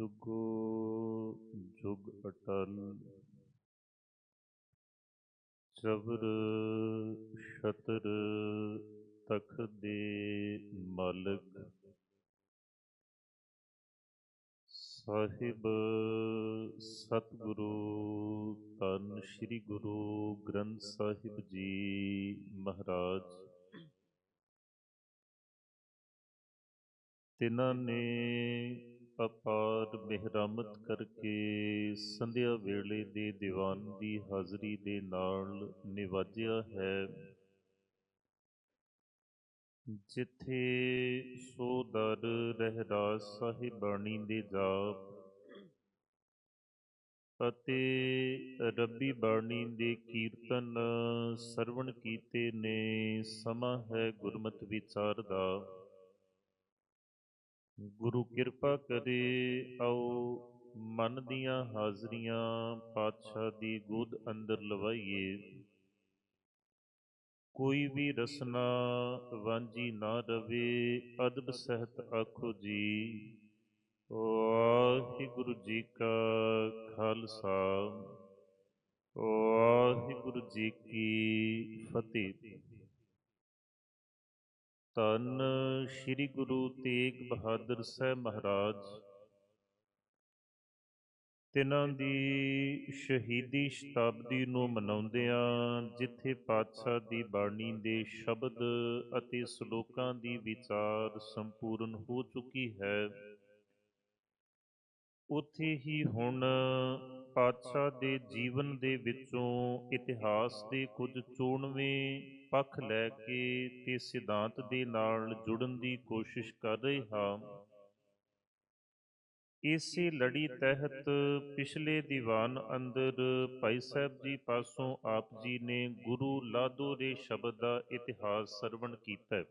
ਜੁਗੋ, ਜੁਗ ਅਟਲ। ਚਵਰ ਛਤਰ ਤਖ ਦੇ ਮਾਲਕ। ਸਾਹਿਬ ਸਤਿਗੁਰੂ, ਧੰਨ ਸ੍ਰੀ ਗੁਰੂ ਗ੍ਰੰਥ ਸਾਹਿਬ ਜੀ ਮਹਾਰਾਜ। ਤਿਨਾਂ ਨੇ ਅਪਾਰ ਮਿਹਰਮਤ ਕਰਕੇ ਸੰਧਿਆ ਵੇਲੇ ਦੇ ਦੀਵਾਨ ਦੀ ਹਾਜ਼ਰੀ ਦੇ ਨਾਲ ਨਿਵਾਜਿਆ ਹੈ। ਜਿੱਥੇ ਸੋ ਦਰ ਰਹਿਰਾਸ ਸਾਹਿਬ ਬਾਣੀ ਦੇ ਜਾਪ ਅਤੇ ਰੱਬੀ ਬਾਣੀ ਦੇ ਕੀਰਤਨ ਸਰਵਣ ਕੀਤੇ ਨੇ, ਸਮਾਂ ਹੈ ਗੁਰਮਤਿ ਵਿਚਾਰ ਦਾ। ਗੁਰੂ ਕਿਰਪਾ ਕਰੇ ਆਓ ਮਨ ਦੀਆਂ ਹਾਜ਼ਰੀਆਂ ਪਾਤਸ਼ਾਹ ਦੀ ਗੋਦ ਅੰਦਰ ਲਵਾਈਏ। ਕੋਈ ਵੀ ਰਸਨਾ ਵਾਂਝੀ ਨਾ ਰਵੇ ਅਦਬ ਸਹਿਤ ਆਖੋ ਜੀ। ਵਾਹਿਗੁਰੂ ਜੀ ਕਾ ਖਾਲਸਾ। ਵਾਹਿਗੁਰੂ ਜੀ ਕੀ ਫਤਿਹ। ਧੰਨ ਸ੍ਰੀ ਗੁਰੂ ਤੇਗ ਬਹਾਦਰ ਸਾਹਿਬ ਮਹਾਰਾਜ। ਤਿਨਾਂ ਦੀ ਸ਼ਹੀਦੀ ਸ਼ਤਾਬਦੀ ਨੂੰ ਮਨਾਉਂਦਿਆਂ ਜਿੱਥੇ ਪਾਤਸ਼ਾਹ ਦੀ ਬਾਣੀ ਦੇ ਸ਼ਬਦ ਅਤੇ ਸ਼ਲੋਕਾਂ ਦੀ ਵਿਚਾਰ ਸੰਪੂਰਨ ਹੋ ਚੁੱਕੀ ਹੈ, ਉੱਥੇ ਹੀ ਹੁਣ ਪਾਤਸ਼ਾਹ ਦੇ ਜੀਵਨ ਦੇ ਵਿੱਚੋਂ ਇਤਿਹਾਸ ਦੇ ਕੁਝ ਚੋਣਵੇਂ ਪੱਖ ਲੈ ਕੇ ਤੇ ਸਿਧਾਂਤ ਦੇ ਨਾਲ ਜੁੜਨ ਦੀ ਕੋਸ਼ਿਸ਼ ਕਰ ਰਹੇ ਹਾਂ। ਇਸੇ ਲੜੀ ਤਹਿਤ ਪਿਛਲੇ ਦੀਵਾਨ ਅੰਦਰ ਭਾਈ ਸਾਹਿਬ ਜੀ ਪਾਸੋਂ ਆਪ ਜੀ ਨੇ ਗੁਰੂ ਲਾਦੋ ਦੇ ਸ਼ਬਦ ਦਾ ਇਤਿਹਾਸ ਸਰਵਣ ਕੀਤਾ।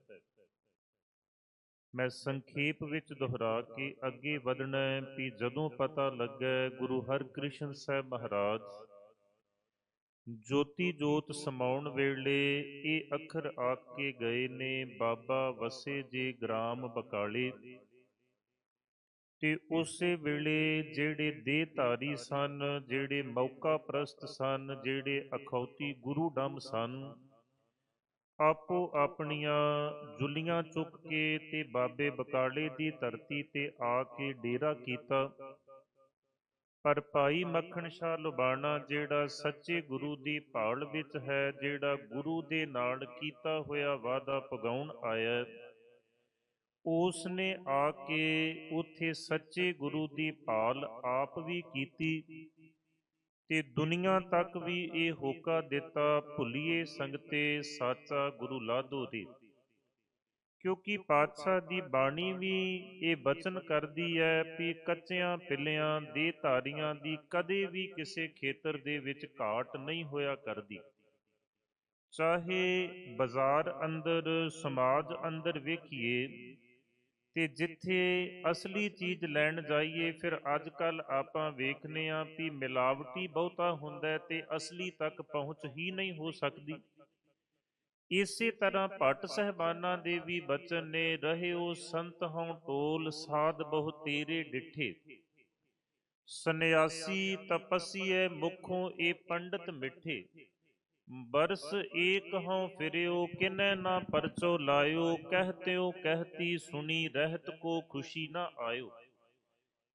ਮੈਂ ਸੰਖੇਪ ਵਿੱਚ ਦੁਹਰਾ ਕੇ ਅੱਗੇ ਵਧਣਾ ਹੈ ਕਿ ਜਦੋਂ ਪਤਾ ਲੱਗਾ ਗੁਰੂ ਹਰਕ੍ਰਿਸ਼ਨ ਸਾਹਿਬ ਮਹਾਰਾਜ ਜੋਤੀ ਜੋਤ ਸਮਾਉਣ ਵੇਲੇ ਇਹ ਅੱਖਰ ਆਖ ਕੇ ਗਏ ਨੇ, ਬਾਬਾ ਵਸੇ ਜੇ ਗ੍ਰਾਮ ਬਕਾਲੇ। ਤੇ ਉਸੇ ਵੇਲੇ ਜਿਹੜੇ ਦੇਹ ਧਾਰੀ ਸਨ, ਜਿਹੜੇ ਮੌਕਾ ਪ੍ਰਸਤ ਸਨ, ਜਿਹੜੇ ਅਖੌਤੀ ਗੁਰੂ ਡੰਮ ਸਨ, ਆਪੋ ਆਪਣੀਆਂ ਜੁਲੀਆਂ ਚੁੱਕ ਕੇ ਤੇ ਬਾਬੇ ਬਕਾਲੇ ਦੀ ਧਰਤੀ ਤੇ ਆ ਕੇ ਡੇਰਾ ਕੀਤਾ। ਪਰ ਭਾਈ ਮੱਖਣ ਸ਼ਾਹ ਲੁਬਾਣਾ, ਜਿਹੜਾ ਸੱਚੇ ਗੁਰੂ ਦੀ ਭਾਲ ਵਿੱਚ ਹੈ, ਜਿਹੜਾ ਗੁਰੂ ਦੇ ਨਾਲ ਕੀਤਾ ਹੋਇਆ ਵਾਅਦਾ ਪਗਾਉਣ ਆਇਆ ਉਸ ਨੇ ਆ ਕੇ ਉਥੇ ਸੱਚੇ ਗੁਰੂ ਦੀ ਭਾਲ ਆਪ ਵੀ ਕੀਤੀ ਤੇ ਦੁਨੀਆ ਤੱਕ ਵੀ ਇਹ ਹੋਕਾ ਦਿੱਤਾ, ਭੁੱਲੀਏ ਸੰਗਤੇ, ਸਾਚਾ ਗੁਰੂ ਲਾਧੋ ਦੀ। ਕਿਉਂਕਿ ਪਾਤਸ਼ਾਹ ਦੀ ਬਾਣੀ ਵੀ ਇਹ ਬਚਨ ਕਰਦੀ ਹੈ ਕਿ ਕੱਚਿਆਂ ਪਿੱਲਿਆਂ ਦੇ ਧਾਰੀਆਂ ਦੀ ਕਦੇ ਵੀ ਕਿਸੇ ਖੇਤਰ ਦੇ ਵਿੱਚ ਘਾਟ ਨਹੀਂ ਹੋਇਆ ਕਰਦੀ। ਚਾਹੇ ਬਾਜ਼ਾਰ ਅੰਦਰ ਸਮਾਜ ਅੰਦਰ ਵੇਖੀਏ ਤੇ ਜਿੱਥੇ ਅਸਲੀ ਚੀਜ਼ ਲੈਣ ਜਾਈਏ ਫਿਰ ਅੱਜ ਕੱਲ ਆਪਾਂ ਵੇਖਨੇ ਆ ਵੀ ਮਿਲਾਵਟੀ ਬਹੁਤਾ ਹੁੰਦਾ ਤੇ ਅਸਲੀ ਤੱਕ ਪਹੁੰਚ ਹੀ ਨਹੀਂ ਹੋ ਸਕਦੀ। ਇਸੇ ਤਰ੍ਹਾਂ ਭੱਟ ਸਹਿਬਾਨਾਂ ਦੇ ਵੀ ਬਚਨ ਨੇ, ਰਹਿਓ ਸੰਤ ਹਉ ਟੋਲ ਸਾਧ ਬਹੁ ਤੇਰੇ ਡਿਠੇ। ਸੰਨਿਆਸੀ ਤਪਸੀਏ ਮੁਖੋਂ ਇਹ ਪੰਡਤ ਮਿੱਠੇ। ਬਰਸ ਏਕ ਹਉ ਫਿਰਿਓ, ਕਿਨੈ ਨਾ ਪਰਚੋ ਲਾਇਓ। ਕਹਤਿਓ ਕਹਤੀ ਸੁਣੀ, ਰਹਿਤ ਕੋ ਖੁਸ਼ੀ ਨਾ ਆਇਓ।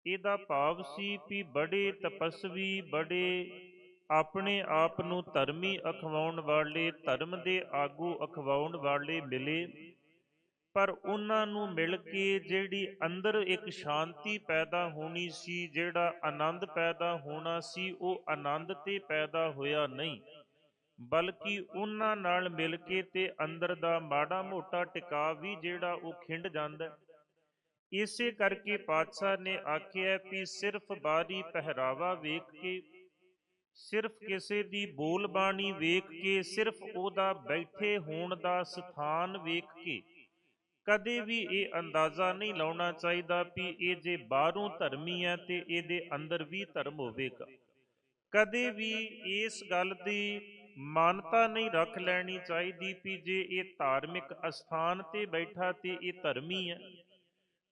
ਇਹਦਾ ਭਾਵ ਸੀ ਵੀ ਬੜੇ ਤਪਸਵੀ, ਬੜੇ ਆਪਣੇ ਆਪ ਨੂੰ ਧਰਮੀ ਅਖਵਾਉਣ ਵਾਲੇ, ਧਰਮ ਦੇ ਆਗੂ ਅਖਵਾਉਣ ਵਾਲੇ ਮਿਲੇ। ਪਰ ਉਹਨਾਂ ਨੂੰ ਮਿਲ ਕੇ ਜਿਹੜੀ ਅੰਦਰ ਇੱਕ ਸ਼ਾਂਤੀ ਪੈਦਾ ਹੋਣੀ ਸੀ, ਜਿਹੜਾ ਆਨੰਦ ਪੈਦਾ ਹੋਣਾ ਸੀ, ਉਹ ਆਨੰਦ ਤੇ ਪੈਦਾ ਹੋਇਆ ਨਹੀਂ। ਬਲਕਿ ਉਹਨਾਂ ਨਾਲ ਮਿਲ ਕੇ ਤੇ ਅੰਦਰ ਦਾ ਮਾੜਾ ਮੋਟਾ ਟਿਕਾ ਵੀ ਜਿਹੜਾ ਉਹ ਖਿੰਡ ਜਾਂਦਾ। ਇਸੇ ਕਰਕੇ ਪਾਤਸ਼ਾਹ ਨੇ ਆਖਿਆ ਕਿ ਸਿਰਫ ਬਾਹਰੀ ਪਹਿਰਾਵਾ ਵੇਖ ਕੇ ਸਿਰਫ ਕਿਸੇ ਦੀ ਬੋਲ ਬਾਣੀ ਵੇਖ ਕੇ, ਸਿਰਫ ਉਹਦਾ ਬੈਠੇ ਹੋਣ ਦਾ ਸਥਾਨ ਵੇਖ ਕੇ। ਕਦੇ ਵੀ ਇਹ ਅੰਦਾਜ਼ਾ ਨਹੀਂ ਲਾਉਣਾ ਚਾਹੀਦਾ ਵੀ ਇਹ ਜੇ ਬਾਹਰੋਂ ਧਰਮੀ ਹੈ ਤੇ ਇਹਦੇ ਅੰਦਰ ਵੀ ਧਰਮ ਹੋਵੇਗਾ। ਕਦੇ ਵੀ ਇਸ ਗੱਲ ਦੀ ਮਾਨਤਾ ਨਹੀਂ ਰੱਖ ਲੈਣੀ ਚਾਹੀਦੀ ਵੀ ਜੇ ਇਹ ਧਾਰਮਿਕ ਅਸਥਾਨ ਤੇ ਬੈਠਾ ਤੇ ਇਹ ਧਰਮੀ ਹੈ।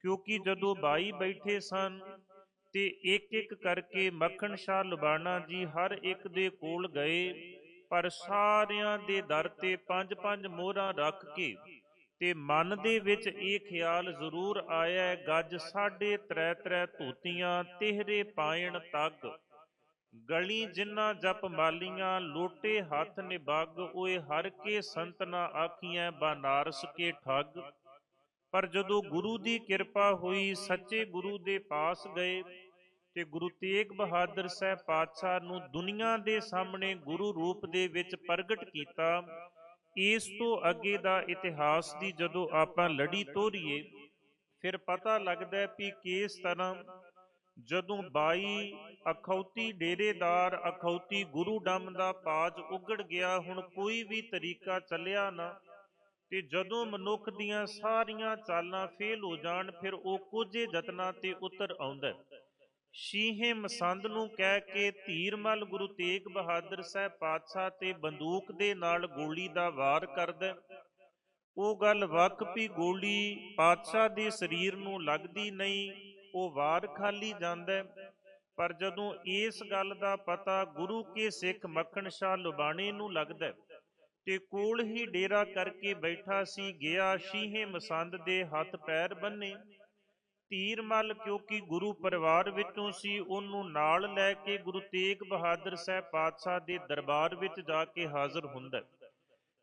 ਕਿਉਂਕਿ ਜਦੋਂ ਬਾਈ ਬੈਠੇ ਸਨ ਤੇ ਇੱਕ ਇੱਕ ਕਰਕੇ ਮੱਖਣ ਸ਼ਾਹ ਲੁਬਾਣਾ ਜੀ ਹਰ ਇੱਕ ਦੇ ਕੋਲ ਗਏ, ਪਰ ਸਾਰਿਆਂ ਦੇ ਦਰ ਤੇ ਪੰਜ ਪੰਜ ਮੋਹਰਾਂ ਰੱਖ ਕੇ ਤੇ ਮਨ ਦੇ ਵਿੱਚ ਇਹ ਖਿਆਲ ਜ਼ਰੂਰ ਆਇਆ, ਗੱਜ ਸਾਢੇ ਤ੍ਰੈ ਤ੍ਰੈ ਧੋਤੀਆਂ, ਤਿਹਰੇ ਪਾਇਣ ਤੱਕ ਗਲੀ ਜਿਨ੍ਹਾਂ ਜਪ ਮਾਲੀਆਂ, ਲੋਟੇ ਹੱਥ ਨਿਬੱਗ ਓਏ ਹਰ ਕੇ ਸੰਤ ਨਾ ਆਖੀਐ, ਬਨਾਰਸ ਕੇ ਠੱਗ। ਪਰ ਜਦੋਂ ਗੁਰੂ ਦੀ ਕਿਰਪਾ ਹੋਈ, ਸੱਚੇ ਗੁਰੂ ਦੇ ਪਾਸ ਗਏ ਤੇ ਗੁਰੂ ਤੇਗ ਬਹਾਦਰ ਸਾਹਿਬ ਪਾਤਸ਼ਾਹ ਨੂੰ ਦੁਨੀਆ ਦੇ ਸਾਹਮਣੇ ਗੁਰੂ ਰੂਪ ਦੇ ਵਿੱਚ ਪ੍ਰਗਟ ਕੀਤਾ ਇਸ ਤੋਂ ਅੱਗੇ ਦਾ ਇਤਿਹਾਸ ਦੀ ਜਦੋਂ ਆਪਾਂ ਲੜੀ ਤੋਰੀਏ, ਫਿਰ ਪਤਾ ਲੱਗਦਾ ਹੈ ਵੀ ਕਿਸ ਤਰ੍ਹਾਂ ਜਦੋਂ 22 ਅਖੌਤੀ ਡੇਰੇਦਾਰ ਅਖੌਤੀ ਗੁਰੂ ਡੰਮ ਦਾ ਪਾਜ ਉਗੜ ਗਿਆ, ਹੁਣ ਕੋਈ ਵੀ ਤਰੀਕਾ ਚੱਲਿਆ ਨਾ, ਤੇ ਜਦੋਂ ਮਨੁੱਖ ਦੀਆਂ ਸਾਰੀਆਂ ਚਾਲਾਂ ਫੇਲ ਹੋ ਜਾਣ, ਫਿਰ ਉਹ ਕੁਝ ਯਤਨਾਂ ਤੇ ਉਤਰ ਆਉਂਦਾ ਹੈ। ਸ਼ੀਹੇ ਮਸੰਦ ਨੂੰ ਕਹਿ ਕੇ ਧੀਰਮਲ ਗੁਰੂ ਤੇਗ ਬਹਾਦਰ ਸਾਹਿਬ ਪਾਤਸ਼ਾਹ ਤੇ ਬੰਦੂਕ ਦੇ ਨਾਲ ਗੋਲੀ ਦਾ ਵਾਰ ਕਰਦਾ ਉਹ ਗੱਲ ਵੱਖ ਵੀ ਗੋਲੀ ਪਾਤਸ਼ਾਹ ਦੇ ਸਰੀਰ ਨੂੰ ਲੱਗਦੀ ਨਹੀਂ ਉਹ ਵਾਰ ਖਾਲੀ ਜਾਂਦਾ ਪਰ ਜਦੋਂ ਇਸ ਗੱਲ ਦਾ ਪਤਾ ਗੁਰੂ ਕੇ ਸਿੱਖ ਮੱਖਣ ਸ਼ਾਹ ਲੁਬਾਣੇ ਨੂੰ ਲੱਗਦਾ ਹੈ, ਤੇ ਕੋਲ ਹੀ ਡੇਰਾ ਕਰਕੇ ਬੈਠਾ ਸੀ ਗਿਆ ਸ਼ੀਹੇ ਮਸੰਦ ਦੇ ਹੱਥ ਪੈਰ ਬੰਨੇ ਧੀਰਮਲ ਕਿਉਂਕਿ ਗੁਰੂ ਪਰਿਵਾਰ ਵਿੱਚੋਂ ਸੀ, ਉਹਨੂੰ ਨਾਲ ਲੈ ਕੇ ਗੁਰੂ ਤੇਗ ਬਹਾਦਰ ਸਾਹਿਬ ਪਾਤਸ਼ਾਹ ਦੇ ਦਰਬਾਰ ਵਿੱਚ ਜਾ ਕੇ ਹਾਜ਼ਰ ਹੁੰਦਾ ਹੈ।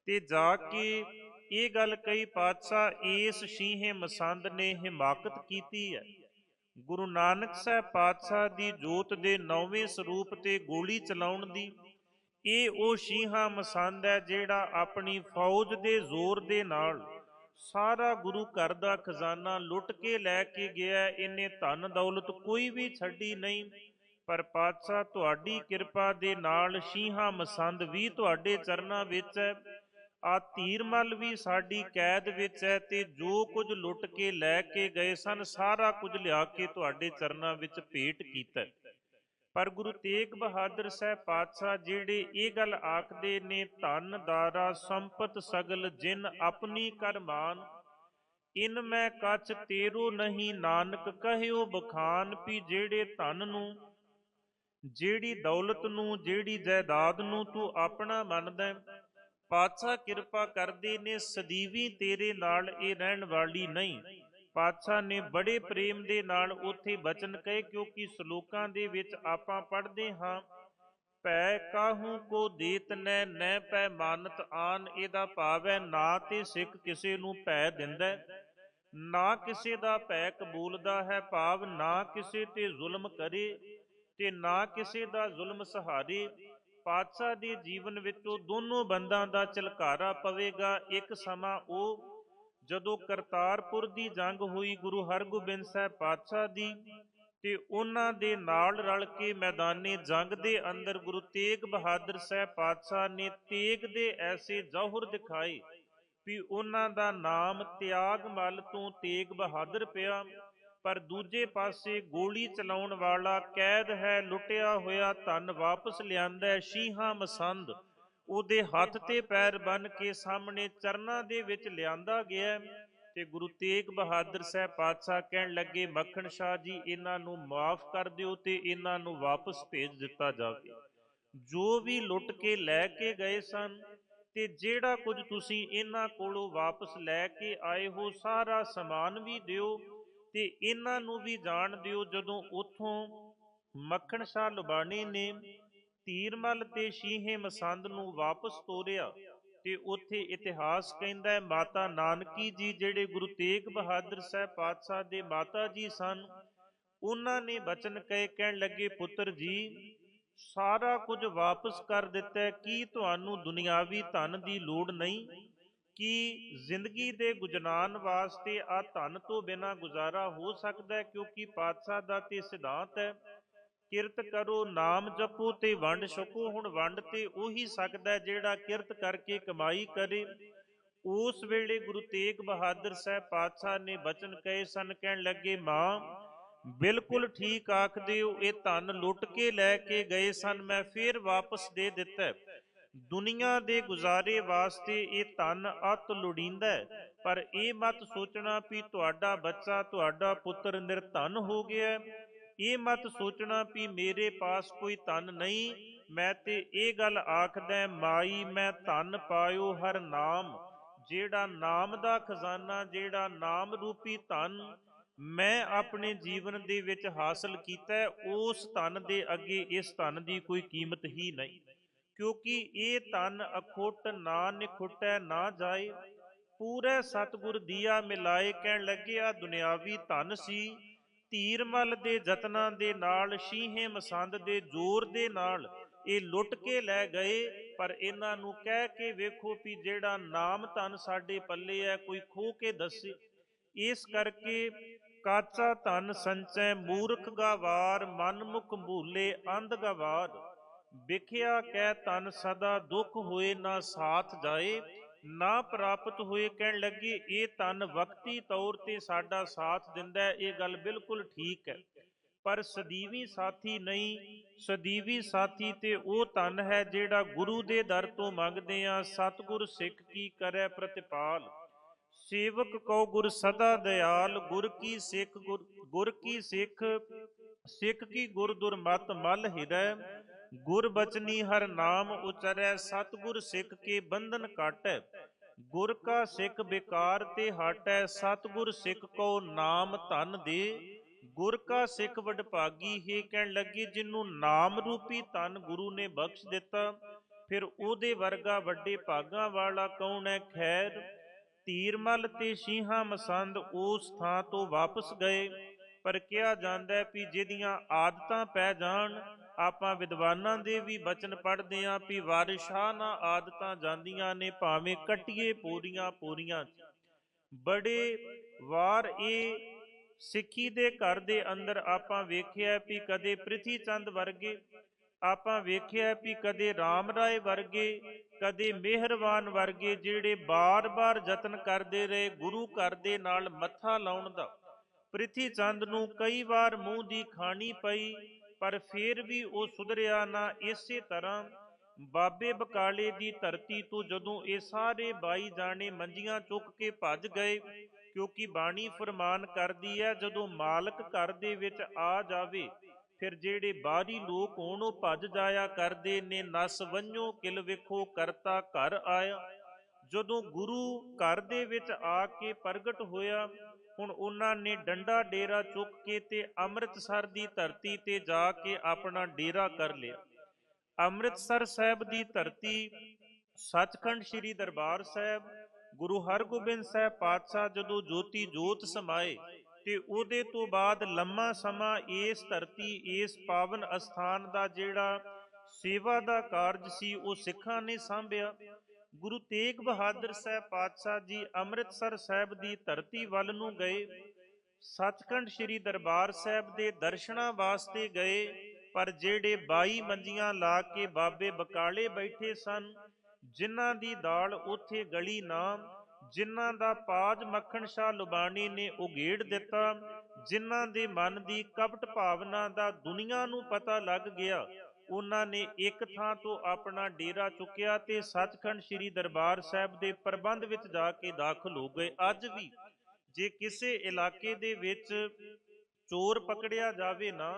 ਤੇ ਜਾ ਕੇ ਇਹ ਗੱਲ ਕਹੀ, ਪਾਤਸ਼ਾਹ, ਇਸ ਸ਼ੀਹੇ ਮਸੰਦ ਨੇ ਹਿਮਾਕਤ ਕੀਤੀ ਹੈ ਗੁਰੂ ਨਾਨਕ ਸਾਹਿਬ ਪਾਤਸ਼ਾਹ ਦੀ ਜੋਤ ਦੇ ਨੌਵੇਂ ਸਰੂਪ ਤੇ ਗੋਲੀ ਚਲਾਉਣ ਦੀ ਇਹ ਉਹ ਸ਼ੀਹਾ ਮਸੰਦ ਹੈ ਜਿਹੜਾ ਆਪਣੀ ਫੌਜ ਦੇ ਜ਼ੋਰ ਦੇ ਨਾਲ ਸਾਰਾ ਗੁਰੂ ਘਰ ਦਾ ਖਜ਼ਾਨਾ ਲੁੱਟ ਕੇ ਲੈ ਕੇ ਗਿਆ, ਇਹਨੇ ਧਨ ਦੌਲਤ ਕੋਈ ਵੀ ਛੱਡੀ ਨਹੀਂ। ਪਰ ਪਾਤਸ਼ਾਹ ਤੁਹਾਡੀ ਕਿਰਪਾ ਦੇ ਨਾਲ ਸ਼ੀਹਾ ਮਸੰਦ ਵੀ ਤੁਹਾਡੇ ਚਰਨਾਂ ਵਿੱਚ ਹੈ, ਆ ਤੀਰਮਲ ਵੀ ਸਾਡੀ ਕੈਦ ਵਿੱਚ ਹੈ ਤੇ ਜੋ ਕੁਝ ਲੁੱਟ ਕੇ ਲੈ ਕੇ ਗਏ ਸਨ, ਸਾਰਾ ਕੁਝ ਲਿਆ ਕੇ ਤੁਹਾਡੇ ਚਰਨਾਂ ਵਿੱਚ ਭੇਟ ਕੀਤਾ ਪਰ ਗੁਰੂ ਤੇਗ ਬਹਾਦਰ ਸਾਹਿਬ ਪਾਤਸ਼ਾਹ ਜਿਹੜੇ ਇਹ ਗੱਲ ਆਖਦੇ ਨੇ, ਧਨ ਦਾਰਾ ਸੰਪਤ ਸਗਲ ਜਿਨ ਆਪਣੀ ਕਰਮਾਨ ਇਨ ਮੈਂ ਕੱਚ ਤੇਰੋ ਨਹੀਂ ਨਾਨਕ ਕਹਿਓ ਬਖਾਨ, ਵੀ ਜਿਹੜੇ ਧਨ ਨੂੰ, ਜਿਹੜੀ ਦੌਲਤ ਨੂੰ, ਜਿਹੜੀ ਜਾਇਦਾਦ ਨੂੰ ਤੂੰ ਆਪਣਾ ਮੰਨਦਾ ਪਾਤਸ਼ਾਹ ਕਿਰਪਾ ਕਰਦੇ ਨੇ, ਸਦੀਵੀ ਤੇਰੇ ਨਾਲ ਇਹ ਰਹਿਣ ਵਾਲੀ ਨਹੀਂ। ਪਾਤਸ਼ਾਹ ਨੇ ਬੜੇ ਪ੍ਰੇਮ ਦੇ ਨਾਲ ਉੱਥੇ ਬਚਨ ਕਹੇ, ਕਿਉਂਕਿ ਸ਼ਲੋਕਾਂ ਦੇ ਵਿੱਚ ਆਪਾਂ ਪੜ੍ਹਦੇ ਹਾਂ ਪੈ ਕਾਹੂ ਕੋ ਦੇਤ ਨੈ ਨੈ ਪੈ ਮਾਨਤ ਆਨ, ਇਹਦਾ ਭਾਵ ਹੈ ਨਾ ਤੇ ਸਿੱਖ ਕਿਸੇ ਨੂੰ ਭੈ ਦਿੰਦਾ ਨਾ ਕਿਸੇ ਦਾ ਭੈ ਕਬੂਲਦਾ ਹੈ, ਭਾਵ ਨਾ ਕਿਸੇ ਤੇ ਜ਼ੁਲਮ ਕਰੇ ਤੇ ਨਾ ਕਿਸੇ ਦਾ ਜ਼ੁਲਮ ਸਹਾਰੇ। ਪਾਤਸ਼ਾਹ ਦੇ ਜੀਵਨ ਵਿੱਚੋਂ ਦੋਨੋਂ ਬੰਦਾਂ ਦਾ ਝਲਕਾਰਾ ਪਵੇਗਾ, ਇੱਕ ਸਮਾਂ ਉਹ ਜਦੋਂ ਕਰਤਾਰਪੁਰ ਦੀ ਜੰਗ ਹੋਈ ਗੁਰੂ ਹਰਗੋਬਿੰਦ ਸਾਹਿਬ ਪਾਤਸ਼ਾਹ ਦੀ, ਤੇ ਉਹਨਾਂ ਦੇ ਨਾਲ ਰਲ ਕੇ ਮੈਦਾਨੇ ਜੰਗ ਦੇ ਅੰਦਰ ਗੁਰੂ ਤੇਗ ਬਹਾਦਰ ਸਾਹਿਬ ਪਾਤਸ਼ਾਹ ਨੇ ਤੇਗ ਦੇ ਐਸੇ ਜੌਹਰ ਦਿਖਾਏ ਵੀ ਉਹਨਾਂ ਦਾ ਨਾਮ ਤਿਆਗ ਮਲ ਤੋਂ ਤੇਗ ਬਹਾਦਰ ਪਿਆ, ਪਰ ਦੂਜੇ ਪਾਸੇ ਗੋਲੀ ਚਲਾਉਣ ਵਾਲਾ ਕੈਦ ਹੈ, ਲੁੱਟਿਆ ਹੋਇਆ ਧਨ ਵਾਪਸ ਲਿਆਂਦਾ ਹੈ, ਸ਼ੀਹਾ ਮਸੰਦ। ਉਹਦੇ ਹੱਥ ਤੇ ਪੈਰ ਬੰਨ ਕੇ ਸਾਹਮਣੇ ਚਰਨਾਂ ਦੇ ਵਿੱਚ ਲਿਆਂਦਾ ਗਿਆ ਹੈ ਤੇ ਗੁਰੂ ਤੇਗ ਬਹਾਦਰ ਸਾਹਿਬ ਪਾਤਸ਼ਾਹ ਕਹਿਣ ਲੱਗੇ, ਮੱਖਣ ਸ਼ਾਹ ਜੀ, ਇਹਨਾਂ ਨੂੰ ਮਾਫ ਕਰ ਦਿਓ ਤੇ ਇਹਨਾਂ ਨੂੰ ਵਾਪਸ ਭੇਜ ਦਿੱਤਾ ਜਾਵੇ। ਜੋ ਵੀ ਲੁੱਟ ਕੇ ਲੈ ਕੇ ਗਏ ਸਨ ਤੇ ਜਿਹੜਾ ਕੁਝ ਤੁਸੀਂ ਇਹਨਾਂ ਕੋਲੋਂ ਵਾਪਸ ਲੈ ਕੇ ਆਏ ਹੋ, ਸਾਰਾ ਸਮਾਨ ਵੀ ਦਿਓ ਤੇ ਇਹਨਾਂ ਨੂੰ ਵੀ ਜਾਣ ਦਿਓ ਜਦੋਂ ਉਥੋਂ ਮੱਖਣ ਸ਼ਾਹ ਲੁਬਾਣੀ ਨੇ ਤੀਰਮਲ ਤੇ ਸ਼ੀਹੇ ਮਸੰਦ ਨੂੰ ਵਾਪਸ ਤੋਰਿਆ ਤੇ ਉੱਥੇ ਇਤਿਹਾਸ ਕਹਿੰਦਾ ਹੈ, ਮਾਤਾ ਨਾਨਕੀ ਜੀ ਜਿਹੜੇ ਗੁਰੂ ਤੇਗ ਬਹਾਦਰ ਸਾਹਿਬ ਪਾਤਸ਼ਾਹ ਦੇ ਮਾਤਾ ਜੀ ਸਨ, ਉਹਨਾਂ ਨੇ ਬਚਨ ਕਹੇ, ਕਹਿਣ ਲੱਗੇ, ਪੁੱਤਰ ਜੀ, ਸਾਰਾ ਕੁਝ ਵਾਪਸ ਕਰ ਦਿੱਤਾ ਕੀ ਤੁਹਾਨੂੰ ਦੁਨਿਆਵੀ ਧਨ ਦੀ ਲੋੜ ਨਹੀਂ? ਕਿ ਜ਼ਿੰਦਗੀ ਦੇ ਗੁਜਨਾਨ ਵਾਸਤੇ ਆ ਧਨ ਤੋਂ ਬਿਨਾ ਗੁਜ਼ਾਰਾ ਹੋ ਸਕਦਾ ਕਿਉਂਕਿ ਪਾਤਸ਼ਾਹ ਦਾ ਤੇ ਸਿਧਾਂਤ ਹੈ ਕਿਰਤ ਕਰੋ, ਨਾਮ ਜਪੋ ਤੇ ਵੰਡ ਛਕੋ ਹੁਣ ਵੰਡ ਤੇ ਉਹੀ ਸਕਦਾ ਜਿਹੜਾ ਕਿਰਤ ਕਰਕੇ ਕਮਾਈ ਕਰੇ। ਉਸ ਵੇਲੇ ਗੁਰੂ ਤੇਗ ਬਹਾਦਰ ਸਾਹਿਬ ਪਾਤਸ਼ਾਹ ਨੇ ਬਚਨ ਕਹੇ ਸਨ, ਕਹਿਣ ਲੱਗੇ, ਮਾਂ, ਬਿਲਕੁਲ ਠੀਕ ਆਖਦੇ ਹੋ, ਇਹ ਧਨ ਲੁੱਟ ਕੇ ਲੈ ਕੇ ਗਏ ਸਨ, ਮੈਂ ਫੇਰ ਵਾਪਸ ਦੇ ਦਿੱਤਾ ਹੈ। ਦੁਨੀਆ ਦੇ ਗੁਜ਼ਾਰੇ ਵਾਸਤੇ ਇਹ ਧਨ ਅਤ ਲੋੜੀਂਦਾ ਪਰ ਇਹ ਮਤ ਸੋਚਣਾ ਵੀ ਤੁਹਾਡਾ ਬੱਚਾ, ਤੁਹਾਡਾ ਪੁੱਤਰ ਨਿਰਧਨ ਹੋ ਗਿਆ ਇਹ ਮਤ ਸੋਚਣਾ ਵੀ ਮੇਰੇ ਪਾਸ ਕੋਈ ਧਨ ਨਹੀਂ, ਮੈਂ ਤੇ ਇਹ ਗੱਲ ਆਖਦਾ ਮਾਈ, ਮੈਂ ਧਨ ਪਾਇਓ ਹਰ ਨਾਮ। ਜਿਹੜਾ ਨਾਮ ਦਾ ਖਜ਼ਾਨਾ, ਜਿਹੜਾ ਨਾਮ ਰੂਪੀ ਧਨ ਮੈਂ ਆਪਣੇ ਜੀਵਨ ਦੇ ਵਿੱਚ ਹਾਸਲ ਕੀਤਾ ਉਸ ਧਨ ਦੇ ਅੱਗੇ ਇਸ ਧਨ ਦੀ ਕੋਈ ਕੀਮਤ ਹੀ ਨਹੀਂ। ਕਿਉਂਕਿ ਇਹ ਧਨ ਅਖੁੱਟ ਨਾ ਨਿਖੁੱਟੈ, ਨਾ ਜਾਏ। ਪੂਰੇ ਸਤਿਗੁਰ ਦੀਆ ਮਿਲਾਏ ਕਹਿਣ ਲੱਗੇ ਲੱਗਿਆ ਦੁਨਿਆਵੀ ਧਨ ਸੀ। ਧੀਰਮਲ ਦੇ ਯਤਨਾਂ ਦੇ ਨਾਲ, ਸ਼ੀਹੇ ਮਸੰਦ ਦੇ ਜ਼ੋਰ ਦੇ ਨਾਲ ਇਹ ਲੁੱਟ ਕੇ ਲੈ ਗਏ। ਪਰ ਇਹਨਾਂ ਨੂੰ ਕਹਿ ਕੇ ਵੇਖੋ ਵੀ ਜਿਹੜਾ ਨਾਮ ਧਨ ਸਾਡੇ ਪੱਲੇ ਹੈ, ਕੋਈ ਖੋ ਕੇ ਦੱਸੇ। ਇਸ ਕਰਕੇ ਕਾਚਾ ਧਨ ਸੰਚੈ, ਮੂਰਖ ਗਵਾਰ, ਮਨ ਮੁਖ ਭੂਲੇ, ਅੰਧ ਗਵਾਰ। ਵਿਖਿਆ ਕਹਿ ਤਨ ਸਦਾ ਦੁੱਖ ਹੋਏ ਨਾ ਸਾਥ ਜਾਏ। ਨਾ ਪ੍ਰਾਪਤ ਹੋਏ ਕਹਿਣ ਲੱਗੇ, ਇਹ ਤਨ ਵਕਤੀ ਤੌਰ ਤੇ ਸਾਡਾ ਸਾਥ ਦਿੰਦਾ ਹੈ, ਇਹ ਗੱਲ ਬਿਲਕੁਲ ਠੀਕ ਹੈ। ਪਰ ਸਦੀਵੀ ਸਾਥੀ ਨਹੀਂ, ਸਦੀਵੀ ਸਾਥੀ ਤੇ ਉਹ ਤਨ ਹੈ ਜਿਹੜਾ ਗੁਰੂ ਦੇ ਦਰ ਤੋਂ ਮੰਗਦੇ ਆ ਸਤਿਗੁਰ ਸਿੱਖ ਕੀ ਕਰੈ ਪ੍ਰਤਿਪਾਲ। ਸੇਵਕ ਕੋ ਗੁਰ ਸਦਾ ਦਿਆਲ, ਗੁਰ ਕੀ ਸਿੱਖ ਗੁਰ ਗੁਰ ਕੀ ਸਿੱਖ ਸਿੱਖ ਕੀ ਗੁਰ ਦੁਰਮਤ ਮਲ ਹਿਰੈ। ਗੁਰਬਚਨੀ ਹਰ ਨਾਮ ਉਚਰੈ, ਸਤਿਗੁਰ ਸਿੱਖ ਕੇ ਬੰਧਨ ਕਾਟੈ। ਗੁਰ ਕਾ ਸਿੱਖ ਬੇਕਾਰ ਤੇ ਹਟੈ, ਸਤਿਗੁਰ ਸਿੱਖ ਕੋ ਨਾਮ ਧਨ ਦੇ। ਗੁਰ ਕਾ ਸਿੱਖ ਵਡਭਾਗੀ, ਹੀ ਕਹਿਣ ਲੱਗੀ ਜਿਹਨੂੰ ਨਾਮ ਰੂਪੀ ਧਨ ਗੁਰੂ ਨੇ ਬਖਸ਼ ਦਿੱਤਾ, ਫਿਰ ਉਹਦੇ ਵਰਗਾ ਵੱਡੇ ਭਾਗਾਂ ਵਾਲਾ ਕੌਣ ਹੈ? ਖੈਰ, ਤੀਰਮਲ ਤੇ ਸ਼ੀਹਾਂ ਮਸੰਦ ਉਸ ਥਾਂ ਤੋਂ ਵਾਪਸ ਗਏ। ਪਰ ਕਿਹਾ ਜਾਂਦਾ ਹੈ ਵੀ ਜਿਹਦੀਆਂ ਆਦਤਾਂ ਪੈ ਜਾਣ ਆਪਾਂ ਵਿਦਵਾਨਾਂ ਦੇ ਵੀ ਬਚਨ ਪੜ੍ਹਦੇ ਆਂ ਵੀ ਵਾਰਿਸ਼ਾਂ ਨਾ ਆਦਤਾਂ ਜਾਂਦੀਆਂ ਨੇ, ਭਾਵੇਂ ਕਟੀਏ ਪੂਰੀਆਂ ਪੂਰੀਆਂ ਬੜੇ ਵਾਰ ਇਹ ਸਿੱਖੀ ਦੇ ਘਰ ਦੇ ਅੰਦਰ ਆਪਾਂ ਵੇਖਿਆ ਵੀ ਕਦੇ ਪ੍ਰਿਥੀ ਚੰਦ ਵਰਗੇ, ਆਪਾਂ ਵੇਖਿਆ ਵੀ ਕਦੇ RAM ਰਾਏ ਵਰਗੇ, ਕਦੇ ਮਿਹਰਵਾਨ ਵਰਗੇ ਜਿਹੜੇ ਬਾਰ-ਬਾਰ ਯਤਨ ਕਰਦੇ ਰਹੇ, ਗੁਰੂ ਘਰ ਦੇ ਨਾਲ ਮੱਥਾ ਲਾਉਣ ਦਾ। ਪ੍ਰਿਥੀ ਚੰਦ ਨੂੰ ਕਈ ਵਾਰ ਮੂੰਹ ਦੀ ਖਾਣੀ ਪਈ ਪਰ ਫੇਰ ਵੀ ਉਹ ਸੁਧਰਿਆ ਨਾ, ਇਸੇ ਤਰ੍ਹਾਂ ਬਾਬੇ ਬਕਾਲੇ ਦੀ ਧਰਤੀ ਤੋਂ ਜਦੋਂ ਇਹ ਸਾਰੇ ਬਾਈ ਜਾਣੇ ਮੰਜੀਆਂ ਚੁੱਕ ਕੇ ਭੱਜ ਗਏ, ਕਿਉਂਕਿ ਬਾਣੀ ਫਰਮਾਨ ਕਰਦੀ ਹੈ, ਜਦੋਂ ਮਾਲਕ ਘਰ ਦੇ ਵਿੱਚ ਆ ਜਾਵੇ, ਫਿਰ ਜਿਹੜੇ ਬਾਹਰੀ ਲੋਕ ਹੋਣ ਉਹ ਭੱਜ ਜਾਇਆ ਕਰਦੇ ਨੇ, ਨਸ ਵੰਝੋ, ਕਿਲ ਵੇਖੋ, ਕਰਤਾ ਘਰ ਆਇਆ। ਜਦੋਂ ਗੁਰੂ ਘਰ ਦੇ ਵਿੱਚ ਆ ਕੇ ਪ੍ਰਗਟ ਹੋਇਆ ਹੁਣ ਉਹਨਾਂ ਨੇ ਡੰਡਾ ਡੇਰਾ ਚੁੱਕ ਕੇ ਤੇ ਅੰਮ੍ਰਿਤਸਰ ਦੀ ਧਰਤੀ ਤੇ ਜਾ ਕੇ ਆਪਣਾ ਡੇਰਾ ਕਰ ਲਿਆ। ਅੰਮ੍ਰਿਤਸਰ ਸਾਹਿਬ ਦੀ ਧਰਤੀ ਸੱਚਖੰਡ ਸ੍ਰੀ ਦਰਬਾਰ ਸਾਹਿਬ, ਗੁਰੂ ਹਰਗੋਬਿੰਦ ਸਾਹਿਬ ਪਾਤਸ਼ਾਹ ਜਦੋਂ ਜੋਤੀ ਜੋਤ ਸਮਾਏ ਤੇ ਉਹਦੇ ਤੋਂ ਬਾਅਦ ਲੰਮਾ ਸਮਾਂ ਇਸ ਧਰਤੀ, ਇਸ ਪਾਵਨ ਅਸਥਾਨ ਦਾ ਜਿਹੜਾ ਸੇਵਾ ਦਾ ਕਾਰਜ ਸੀ, ਉਹ ਸਿੱਖਾਂ ਨੇ ਸੰਭਿਆ। ਗੁਰੂ ਤੇਗ ਬਹਾਦਰ ਸਾਹਿਬ ਪਾਤਸ਼ਾਹ ਜੀ ਅੰਮ੍ਰਿਤਸਰ ਸਾਹਿਬ ਦੀ ਧਰਤੀ ਵੱਲ ਨੂੰ ਗਏ। ਸੱਚਖੰਡ ਸ੍ਰੀ ਦਰਬਾਰ ਸਾਹਿਬ ਦੇ ਦਰਸ਼ਨਾਂ ਵਾਸਤੇ ਗਏ, ਪਰ ਜਿਹੜੇ 22 ਮੰਜੀਆਂ ਲਾ ਕੇ ਬਾਬੇ ਬਕਾਲੇ ਬੈਠੇ ਸਨ, ਜਿਨ੍ਹਾਂ ਦੀ ਦਾਲ ਉੱਥੇ ਗਲੀ ਨਾ ਜਿਨ੍ਹਾਂ ਦਾ ਪਾਜ ਮੱਖਣ ਸ਼ਾਹ ਲੁਬਾਣੀ ਨੇ ਉਗੇੜ ਦਿੱਤਾ, ਜਿਨ੍ਹਾਂ ਦੇ ਮਨ ਦੀ ਕਪਟ ਭਾਵਨਾ ਦਾ ਦੁਨੀਆ ਨੂੰ ਪਤਾ ਲੱਗ ਗਿਆ। ਉਹਨਾਂ ਨੇ ਇੱਕ ਥਾਂ ਤੋਂ ਆਪਣਾ ਡੇਰਾ ਚੁੱਕਿਆ ਤੇ ਸੱਚਖੰਡ ਸ੍ਰੀ ਦਰਬਾਰ ਸਾਹਿਬ ਦੇ ਪ੍ਰਬੰਧ ਵਿੱਚ ਜਾ ਕੇ ਦਾਖਲ ਹੋ ਗਏ। ਅੱਜ ਵੀ ਜੇ ਕਿਸੇ ਇਲਾਕੇ ਦੇ ਵਿੱਚ ਚੋਰ ਪਕੜਿਆ ਜਾਵੇ ਨਾ,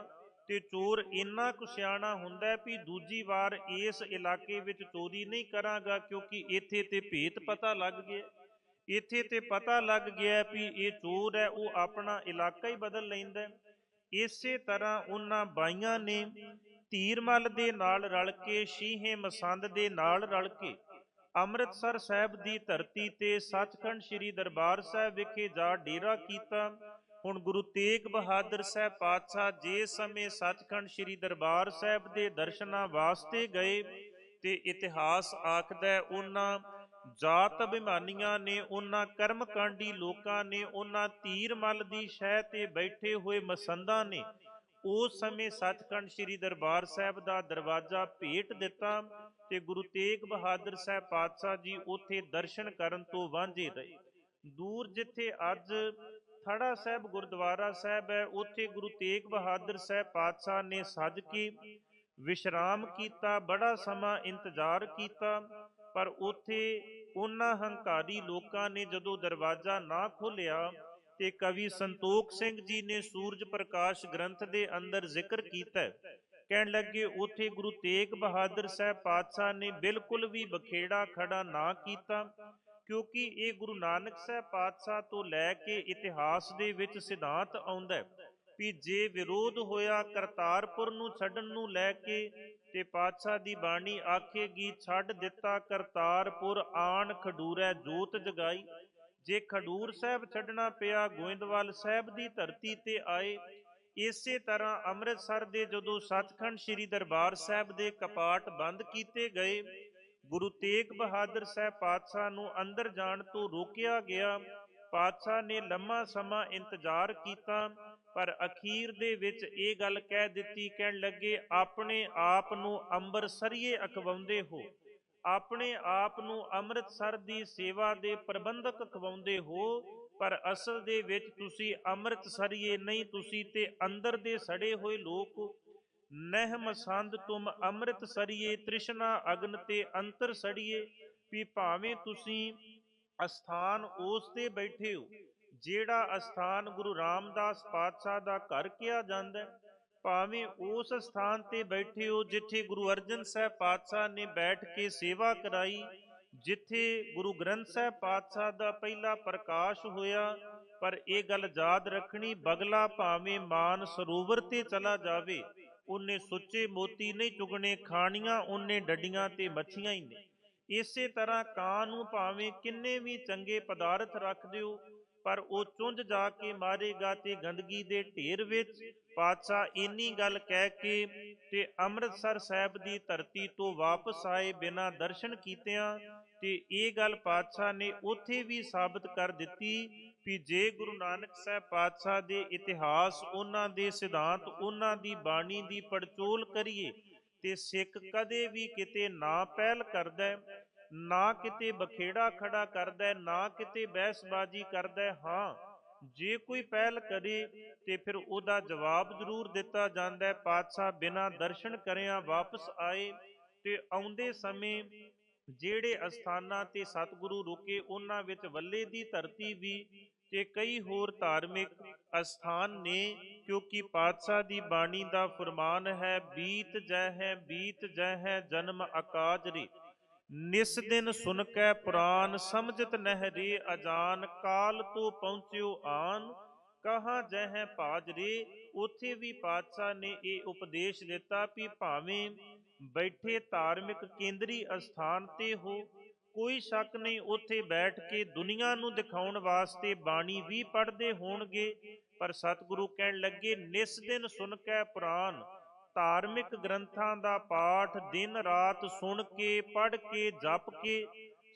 ਤੇ ਚੋਰ ਇੰਨਾ ਕੁ ਸਿਆਣਾ ਹੁੰਦਾ ਵੀ ਦੂਜੀ ਵਾਰ ਇਸ ਇਲਾਕੇ ਵਿੱਚ ਚੋਰੀ ਨਹੀਂ ਕਰਾਂਗਾ ਕਿਉਂਕਿ ਇੱਥੇ ਤੇ ਭੇਤ ਪਤਾ ਲੱਗ ਗਿਆ। ਇੱਥੇ ਤੇ ਪਤਾ ਲੱਗ ਗਿਆ ਵੀ ਇਹ ਚੋਰ ਹੈ, ਉਹ ਆਪਣਾ ਇਲਾਕਾ ਹੀ ਬਦਲ ਲੈਂਦਾ ਇਸੇ ਤਰ੍ਹਾਂ ਉਹਨਾਂ ਬਾਈਆਂ ਨੇ ਧੀਰਮਲ ਦੇ ਨਾਲ ਰਲ ਕੇ, ਸ਼ੀਹੇ ਮਸੰਦ ਦੇ ਨਾਲ ਰਲ ਕੇ, ਅੰਮ੍ਰਿਤਸਰ ਸਾਹਿਬ ਦੀ ਧਰਤੀ ਤੇ ਸੱਚਖੰਡ ਸ੍ਰੀ ਦਰਬਾਰ ਸਾਹਿਬ ਵਿਖੇ ਜਾ ਡੇਰਾ ਕੀਤਾ। ਹੁਣ ਗੁਰੂ ਤੇਗ ਬਹਾਦਰ ਸਾਹਿਬ ਪਾਤਸ਼ਾਹ ਜੇ ਸਮੇਂ ਸੱਚਖੰਡ ਸ੍ਰੀ ਦਰਬਾਰ ਸਾਹਿਬ ਦੇ ਦਰਸ਼ਨਾਂ ਵਾਸਤੇ ਗਏ ਤੇ ਇਤਿਹਾਸ ਆਖਦਾ ਉਹਨਾਂ ਜਾਤ ਅਭਿਮਾਨੀਆਂ ਨੇ, ਉਹਨਾਂ ਕਰਮਕਾਂਡੀ ਲੋਕਾਂ ਨੇ, ਉਹਨਾਂ ਤੀਰਮਲ ਦੀ ਸ਼ਹਿ ਤੇ ਬੈਠੇ ਹੋਏ ਮਸੰਦਾਂ ਨੇ ਉਸ ਸਮੇਂ ਸੱਚਖੰਡ ਸ੍ਰੀ ਦਰਬਾਰ ਸਾਹਿਬ ਦਾ ਦਰਵਾਜ਼ਾ ਭੇਟ ਦਿੱਤਾ ਤੇ ਗੁਰੂ ਤੇਗ ਬਹਾਦਰ ਸਾਹਿਬ ਪਾਤਸ਼ਾਹ ਜੀ ਉੱਥੇ ਦਰਸ਼ਨ ਕਰਨ ਤੋਂ ਵਾਂਝੇ ਰਹੇ। ਦੂਰ ਜਿੱਥੇ ਅੱਜ ਥੜਾ ਸਾਹਿਬ ਗੁਰਦੁਆਰਾ ਸਾਹਿਬ ਹੈ, ਉੱਥੇ ਗੁਰੂ ਤੇਗ ਬਹਾਦਰ ਸਾਹਿਬ ਪਾਤਸ਼ਾਹ ਨੇ ਸੱਜ ਕੇ ਵਿਸ਼ਰਾਮ ਕੀਤਾ, ਬੜਾ ਸਮਾਂ ਇੰਤਜ਼ਾਰ ਕੀਤਾ, ਪਰ ਉੱਥੇ ਉਹਨਾਂ ਹੰਕਾਰੀ ਲੋਕਾਂ ਨੇ ਜਦੋਂ ਦਰਵਾਜ਼ਾ ਨਾ ਖੋਲ੍ਹਿਆ ਤੇ ਕਵੀ ਸੰਤੋਖ ਸਿੰਘ ਜੀ ਨੇ ਸੂਰਜ ਪ੍ਰਕਾਸ਼ ਗ੍ਰੰਥ ਦੇ ਅੰਦਰ ਜ਼ਿਕਰ ਕੀਤਾ ਕਹਿਣ ਲੱਗੇ, ਉਥੇ ਗੁਰੂ ਤੇਗ ਬਹਾਦਰ ਸਾਹਿਬ ਪਾਤਸ਼ਾਹ ਨੇ ਬਿਲਕੁਲ ਵੀ ਬਖੇੜਾ ਖੜਾ ਨਾ ਕੀਤਾ, ਕਿਉਂਕਿ ਇਹ ਗੁਰੂ ਨਾਨਕ ਸਾਹਿਬ ਪਾਤਸ਼ਾਹ ਤੋਂ ਲੈ ਕੇ ਇਤਿਹਾਸ ਦੇ ਵਿੱਚ ਸਿਧਾਂਤ ਆਉਂਦਾ ਹੈ ਵੀ ਜੇ ਵਿਰੋਧ ਹੋਇਆ ਕਰਤਾਰਪੁਰ ਨੂੰ ਛੱਡਣ ਨੂੰ ਲੈ ਕੇ ਤੇ ਪਾਤਸ਼ਾਹ ਦੀ ਬਾਣੀ ਆਖੇਗੀ, ਛੱਡ ਦਿੱਤਾ ਕਰਤਾਰਪੁਰ, ਆਣ ਖਡੂਰੈ ਜੋਤ ਜਗਾਈ। ਜੇ ਖਡੂਰ ਸਾਹਿਬ ਛੱਡਣਾ ਪਿਆ, ਗੋਇੰਦਵਾਲ ਸਾਹਿਬ ਦੀ ਧਰਤੀ ਤੇ ਆਏ, ਇਸੇ ਤਰ੍ਹਾਂ ਅੰਮ੍ਰਿਤਸਰ ਦੇ ਜਦੋਂ ਸੱਚਖੰਡ ਸ੍ਰੀ ਦਰਬਾਰ ਸਾਹਿਬ ਦੇ ਕਪਾਟ ਬੰਦ ਕੀਤੇ ਗਏ, ਗੁਰੂ ਤੇਗ ਬਹਾਦਰ ਸਾਹਿਬ ਪਾਤਸ਼ਾਹ ਨੂੰ ਅੰਦਰ ਜਾਣ ਤੋਂ ਰੋਕਿਆ ਗਿਆ। ਪਾਤਸ਼ਾਹ ਨੇ ਲੰਮਾ ਸਮਾਂ ਇੰਤਜ਼ਾਰ ਕੀਤਾ, ਪਰ ਅਖੀਰ ਦੇ ਵਿੱਚ ਇਹ ਗੱਲ ਕਹਿ ਦਿੱਤੀ, ਕਹਿਣ ਲੱਗੇ, ਆਪਣੇ ਆਪ ਨੂੰ ਅੰਬਰਸਰੀਏ ਅਖਵਾਉਂਦੇ ਹੋ। ਆਪਣੇ ਆਪ ਨੂੰ ਅੰਮ੍ਰਿਤਸਰ ਦੀ ਸੇਵਾ ਦੇ ਪ੍ਰਬੰਧਕ ਖਵਾਉਂਦੇ ਹੋ, ਪਰ ਅਸਲ ਦੇ ਵਿੱਚ ਤੁਸੀਂ ਅੰਮ੍ਰਿਤਸਰੀਏ ਨਹੀਂ, ਤੁਸੀਂ ਤੇ ਅੰਦਰ ਦੇ ਸੜੇ ਹੋਏ ਲੋਕ ਹੋ। ਨਹਿ ਮਸੰਦ ਤੁਮ ਅੰਮ੍ਰਿਤਸਰੀਏ, ਤ੍ਰਿਸ਼ਨਾ ਅਗਨ ਤੇ ਅੰਤਰ ਸੜੀਏ, ਵੀ ਭਾਵੇਂ ਤੁਸੀਂ ਅਸਥਾਨ ਉਸ ਤੇ ਬੈਠੇ ਹੋ, ਜਿਹੜਾ ਅਸਥਾਨ ਗੁਰੂ ਰਾਮਦਾਸ ਪਾਤਸ਼ਾਹ ਦਾ ਘਰ ਕਿਹਾ ਜਾਂਦਾ ਹੈ ਭਾਵੇਂ ਉਸ ਸਥਾਨ ਤੇ ਬੈਠੇ ਹੋ ਜਿੱਥੇ ਗੁਰੂ ਅਰਜਨ ਸਾਹਿਬ ਪਾਤਸ਼ਾਹ ਨੇ ਬੈਠ ਕੇ ਸੇਵਾ ਕਰਾਈ, ਜਿੱਥੇ ਗੁਰੂ ਗ੍ਰੰਥ ਸਾਹਿਬ ਪਾਤਸ਼ਾਹ ਦਾ ਪਹਿਲਾ ਪ੍ਰਕਾਸ਼ ਹੋਇਆ, ਪਰ ਇਹ ਗੱਲ ਯਾਦ ਰੱਖਣੀ ਬਗਲਾ ਭਾਵੇਂ ਮਾਨ ਸਰੋਵਰ ਤੇ ਚਲਾ ਜਾਵੇ, ਉਹਨੇ ਸੁੱਚੇ ਮੋਤੀ ਨਹੀਂ ਚੁਗਣੇ, ਖਾਣੀਆਂ ਉਹਨੇ ਡੱਡੀਆਂ ਤੇ ਮੱਛੀਆਂ ਹੀ ਨੇ। ਇਸੇ ਤਰ੍ਹਾਂ ਕਾਂ ਨੂੰ ਭਾਵੇਂ ਕਿੰਨੇ ਵੀ ਚੰਗੇ ਪਦਾਰਥ ਰੱਖ ਦਿਓ ਪਰ ਉਹ ਚੁੰਝ ਜਾ ਕੇ ਮਾਰੇਗਾ ਤੇ ਗੰਦਗੀ ਦੇ ਢੇਰ ਵਿੱਚ ਪਾਤਸ਼ਾਹ ਇੰਨੀ ਗੱਲ ਕਹਿ ਕੇ ਤੇ ਅੰਮ੍ਰਿਤਸਰ ਸਾਹਿਬ ਦੀ ਧਰਤੀ ਤੋਂ ਵਾਪਸ ਆਏ ਬਿਨਾਂ ਦਰਸ਼ਨ ਕੀਤਿਆਂ ਤੇ ਇਹ ਗੱਲ ਪਾਤਸ਼ਾਹ ਨੇ ਉੱਥੇ ਵੀ ਸਾਬਤ ਕਰ ਦਿੱਤੀ ਵੀ ਜੇ ਗੁਰੂ ਨਾਨਕ ਸਾਹਿਬ ਪਾਤਸ਼ਾਹ ਦੇ ਇਤਿਹਾਸ, ਉਹਨਾਂ ਦੇ ਸਿਧਾਂਤ, ਉਹਨਾਂ ਦੀ ਬਾਣੀ ਦੀ ਪੜਚੋਲ ਕਰੀਏ ਤੇ ਸਿੱਖ ਕਦੇ ਵੀ ਕਿਤੇ ਨਾ ਪਹਿਲ ਕਰਦਾ ਨਾ ਕਿਤੇ ਬਖੇੜਾ ਖੜਾ ਕਰਦਾ, ਨਾ ਕਿਤੇ ਬਹਿਸਬਾਜ਼ੀ ਕਰਦਾ, ਹਾਂ, ਜੇ ਕੋਈ ਪਹਿਲ ਕਰੇ ਤੇ ਫਿਰ ਉਹਦਾ ਜਵਾਬ ਜ਼ਰੂਰ ਦਿੱਤਾ ਜਾਂਦਾ ਹੈ। ਪਾਤਸ਼ਾਹ ਬਿਨਾਂ ਦਰਸ਼ਨ ਕਰਿਆ ਵਾਪਸ ਆਏ ਤੇ ਆਉਂਦੇ ਸਮੇਂ ਜਿਹੜੇ ਅਸਥਾਨਾਂ ਤੇ ਸਤਿਗੁਰੂ ਰੁਕੇ, ਉਹਨਾਂ ਵਿੱਚ ਵੱਲੇ ਦੀ ਧਰਤੀ ਵੀ ਤੇ ਕਈ ਹੋਰ ਧਾਰਮਿਕ ਅਸਥਾਨ ਨੇ, ਕਿਉਂਕਿ ਪਾਤਸ਼ਾਹ ਦੀ ਬਾਣੀ ਦਾ ਫਰਮਾਨ ਹੈ, ਬੀਤ ਜੈ ਹੈ, ਬੀਤ ਜੈ ਹੈ, ਜਨਮ ਆਕਾਜ ਰੇ। ਨਿਸ ਦਿਨ ਸੁਨ ਕੈ ਪੁਰਾਨ, ਸਮਝਤ ਨਹਿ ਰੇ ਅਜਾਨ, ਕਾਲ ਤੋਂ ਪਹੁੰਚਿਓ ਆਨ। ਕਹਾਂ ਜੈ ਹੈ ਭਾਜ ਰੇ, ਉਥੇ ਵੀ ਪਾਤਸ਼ਾਹ ਨੇ ਇਹ ਉਪਦੇਸ਼ ਦਿੱਤਾ ਵੀ ਭਾਵੇਂ ਬੈਠੇ ਧਾਰਮਿਕ ਕੇਂਦਰੀ ਅਸਥਾਨ ਤੇ ਹੋ, ਕੋਈ ਸ਼ੱਕ ਨਹੀਂ ਉੱਥੇ ਬੈਠ ਕੇ ਦੁਨੀਆ ਨੂੰ ਦਿਖਾਉਣ ਵਾਸਤੇ ਬਾਣੀ ਵੀ ਪੜ੍ਹਦੇ ਹੋਣਗੇ। ਪਰ ਸਤਿਗੁਰੂ ਕਹਿਣ ਲੱਗੇ, ਨਿਸ ਦਿਨ ਸੁਣ ਕੈ ਪੁਰਾਨ ਧਾਰਮਿਕ ਗ੍ਰੰਥਾਂ ਦਾ ਪਾਠ ਦਿਨ ਰਾਤ ਸੁਣ ਕੇ, ਪੜ੍ਹ ਕੇ, ਜਪ ਕੇ,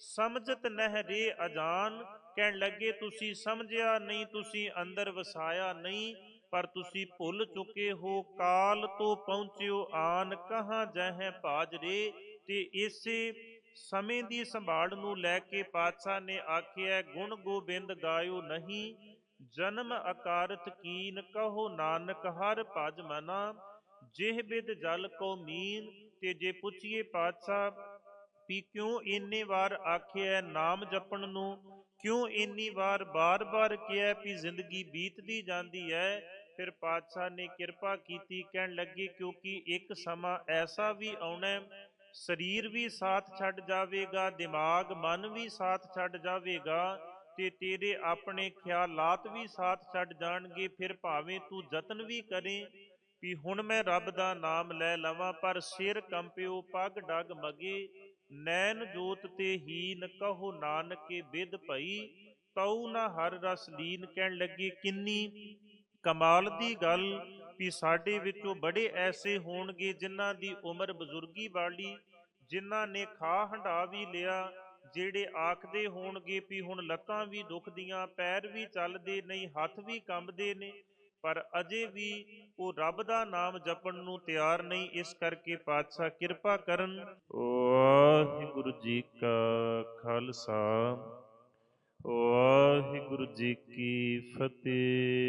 ਸਮਝਤ ਨਹਿ ਰੇ ਅਜਾਨ। ਕਹਿਣ ਲੱਗੇ, ਤੁਸੀਂ ਸਮਝਿਆ ਨਹੀਂ, ਤੁਸੀਂ ਅੰਦਰ ਵਸਾਇਆ ਨਹੀਂ, ਪਰ ਤੁਸੀਂ ਭੁੱਲ ਚੁੱਕੇ ਹੋ। ਕਾਲ ਤੋਂ ਪਹੁੰਚਿਓ ਆਨ, ਕਹਾਂ ਜਹ ਭਾਜ ਤੇ ਇਸੇ ਸਮੇਂ ਦੀ ਸੰਭਾਲ ਨੂੰ ਲੈ ਕੇ ਪਾਤਸ਼ਾਹ ਨੇ ਆਖਿਆ, ਗੁਣ ਗੋਬਿੰਦ ਗਾਇਓ ਨਹੀਂ, ਜਨਮ ਅਕਾਰਤ ਕੀਨ, ਕਹੋ ਨਾਨਕ ਹਰ ਭਜ ਮਨਾ। ਜਿਹ ਬਿਦ ਜਲ ਕੋ ਮੀਨ ਤੇ ਜੇ ਪੁੱਛੀਏ ਪਾਤਸ਼ਾਹ, ਵੀ ਕਿਉਂ ਇੰਨੇ ਵਾਰ ਆਖਿਆ ਨਾਮ ਜਪਣ ਨੂੰ? ਕਿਉਂ ਇੰਨੀ ਵਾਰ ਬਾਰ-ਬਾਰ ਕਿਹਾ ਵੀ ਜ਼ਿੰਦਗੀ ਬੀਤਦੀ ਜਾਂਦੀ ਹੈ ਫਿਰ ਪਾਤਸ਼ਾਹ ਨੇ ਕਿਰਪਾ ਕੀਤੀ, ਕਹਿਣ ਲੱਗੇ, ਕਿਉਂਕਿ ਇੱਕ ਸਮਾਂ ਐਸਾ ਵੀ ਆਉਣਾ, ਸਰੀਰ ਵੀ ਸਾਥ ਛੱਡ ਜਾਵੇਗਾ, ਦਿਮਾਗ, ਮਨ ਵੀ ਸਾਥ ਛੱਡ ਜਾਵੇਗਾ, ਤੇ ਤੇਰੇ ਆਪਣੇ ਖਿਆਲਾਤ ਵੀ ਸਾਥ ਛੱਡ ਜਾਣਗੇ, ਫਿਰ ਭਾਵੇਂ ਤੂੰ ਯਤਨ ਵੀ ਕਰੇ ਵੀ ਹੁਣ ਮੈਂ ਰੱਬ ਦਾ ਨਾਮ ਲੈ ਲਵਾਂ, ਪਰ ਸਿਰ ਕੰਪਿਓ ਪੱਗ ਡਗ ਮਗੇ, ਨੈਣ ਜੋਤ ਤੇ ਹੀਨ ਕਹੋ ਨਾਨਕੇ ਬਿਦ ਭਈ ਤਉ ਨਾ ਹਰ ਰਸ ਲੀਨ ਕਹਿਣ ਲੱਗੇ, ਕਿੰਨੀ ਕਮਾਲ ਦੀ ਗੱਲ ਵੀ ਸਾਡੇ ਵਿੱਚੋਂ ਬੜੇ ਐਸੇ ਹੋਣਗੇ ਜਿਨ੍ਹਾਂ ਦੀ ਉਮਰ ਬਜ਼ੁਰਗੀ ਵਾਲੀ, ਜਿਨ੍ਹਾਂ ਨੇ ਖਾ ਹੰਡਾ ਵੀ ਲਿਆ, ਜਿਹੜੇ ਆਖਦੇ ਹੋਣਗੇ ਵੀ ਹੁਣ ਲੱਤਾਂ ਵੀ ਦੁਖਦੀਆਂ, ਪੈਰ ਵੀ ਚੱਲਦੇ ਨਹੀਂ, ਹੱਥ ਵੀ ਕੰਬਦੇ ਨੇ ਪਰ ਅਜੇ ਵੀ ਉਹ ਰੱਬ ਦਾ ਨਾਮ ਜਪਣ ਨੂੰ ਤਿਆਰ ਨਹੀਂ, ਇਸ ਕਰਕੇ ਪਾਤਸ਼ਾਹ ਕਿਰਪਾ ਕਰਨ। ਵਾਹਿਗੁਰੂ ਜੀ ਕਾ ਖਾਲਸਾ। ਵਾਹਿਗੁਰੂ ਜੀ ਕੀ ਫਤਿਹ।